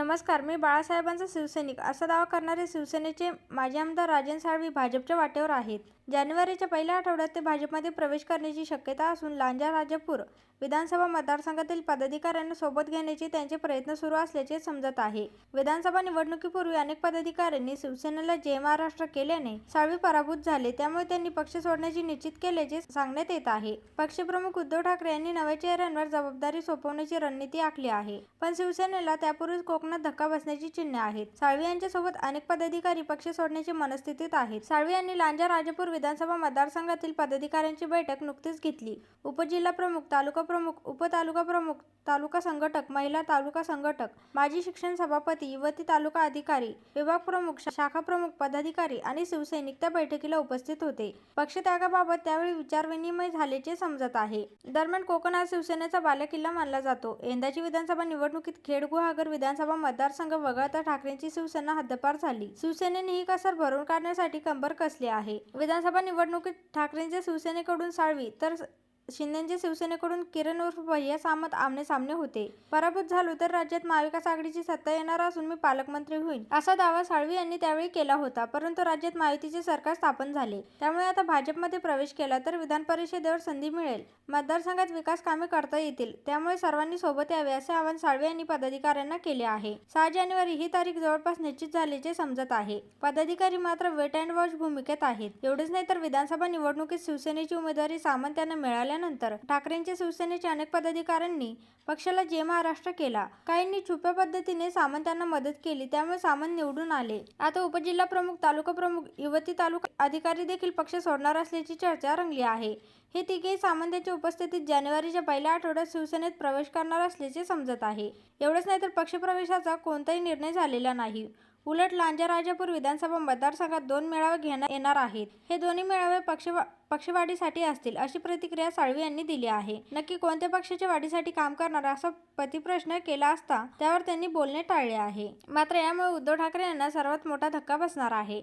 नमस्कार मी बाळासाहेबांचा शिवसैनिक. असा दावा करणारे शिवसेनेचे माजी आमदार राजन साळवी भाजपच्या वाटेवर आहेत. जानेवारीच्या पहिल्या आठवड्यात ते भाजपमध्ये प्रवेश करण्याची शक्यता असून लांजा राजापूर विधानसभा मतदारसंघातील पदाधिकाऱ्यांना सोबत घेण्याचे त्यांचे प्रयत्न सुरू असल्याचे समजत आहे. विधानसभा निवडणुकीपूर्वी अनेक पदाधिकाऱ्यांनी शिवसेनेला जय महाराष्ट्र केल्याने साळवी पराभूत झाले. त्यामुळे त्यांनी पक्ष सोडण्याचे निश्चित केल्याचे सांगण्यात येत आहे. पक्षप्रमुख उद्धव ठाकरे यांनी नव्या चेहऱ्यांवर जबाबदारी सोपवण्याची रणनीती आखली आहे. पण शिवसेनेला त्यापूर्वीच कोकण कोकणात धक्का बसण्याची चिन्हे आहेत. साळवी यांच्यासोबत अनेक पदाधिकारी पक्ष सोडण्याची मनस्थितीत आहेत. साळवी यांनी लांजा राजापूर विधानसभा मतदारसंघातील पदाधिकाऱ्यांची बैठक नुकतीच घेतली. उपजिल्हा प्रमुख तालुका प्रमुख उपतालुका प्रमुख तालुका संघटक महिला तालुका संघटक माजी शिक्षण सभापती युवती तालुका अधिकारी विभाग प्रमुख शाखा प्रमुख पदाधिकारी आणि शिवसैनिक त्या बैठकीला उपस्थित होते. पक्षत्यागाबाबत त्यावेळी विचारविनिमय झाल्याचे समजत आहे. दरम्यान कोकण हा शिवसेनेचा बालेकिल्ला मानला जातो. यंदाची विधानसभा निवडणुकीत खेड गुहागर विधानसभा मतदारसंघ वगळता ठाकरेंची शिवसेना हद्दपार झाली. शिवसेनेने ही कसर भरून काढण्यासाठी कंबर कसली आहे? विधानसभा निवडणुकीत ठाकरेंच्या शिवसेनेकडून साळवी तर शिंदेच्या शिवसेनेकडून किरण उर्फ भैया सामंत आमने सामने होते. पराभूत झालो तर राज्यात महाविकास आघाडीची सत्ता येणार असून मी पालकमंत्री होईल असा दावा साळवी यांनी त्यावेळी केला होता परंतु राज्यात महायुतीचे सरकार स्थापन झाले. त्यामुळे आता भाजपमध्ये प्रवेश केला तर विधान परिषदेवर संधी मिळेल. मतदारसंघात विकास कामे करता येतील त्यामुळे सर्वांनी सोबत यावे असे आवाहन साळवे यांनी पदाधिकाऱ्यांना केले आहे. सहा जानेवारी ही तारीख जवळपास निश्चित झाल्याचे समजत आहे. पदाधिकारी मात्र वेट अँड वॉच भूमिकेत आहेत. एवढेच नाही तर विधानसभा निवडणुकीत शिवसेनेची उमेदवारी सामंत यांना झाल्यानंतर ठाकरेंच्या शिवसेनेच्या अनेक पदाधिकाऱ्यांनी पक्षाला जे महाराष्ट्र केला. काहींनी छुप्या पद्धतीने सामंत यांना मदत केली त्यामुळे सामंत निवडून आले. आता उपजिल्हा प्रमुख तालुका प्रमुख युवती तालुका अधिकारी देखील पक्ष सोडणार असल्याची चर्चा रंगली आहे. हे तिघे सामंत यांच्या उपस्थितीत जानेवारीच्या पहिल्या आठवड्यात शिवसेनेत प्रवेश करणार असल्याचे समजत आहे. एवढंच नाही तर पक्षप्रवेशाचा कोणताही निर्णय झालेला नाही. उलट लांजा राजापूर विधानसभा मतदारसंघात दोन मेळावे घेण्यात येणार आहेत. हे दोन्ही मेळावे पक्षवा पक्षवाढीसाठी असतील अशी प्रतिक्रिया साळवी यांनी दिली आहे. नक्की कोणत्या पक्षाच्या वाढीसाठी काम करणार असा प्रतिप्रश्न केला असता त्यावर त्यांनी बोलणे टाळले आहे. मात्र यामुळे उद्धव ठाकरे यांना सर्वात मोठा धक्का बसणार आहे.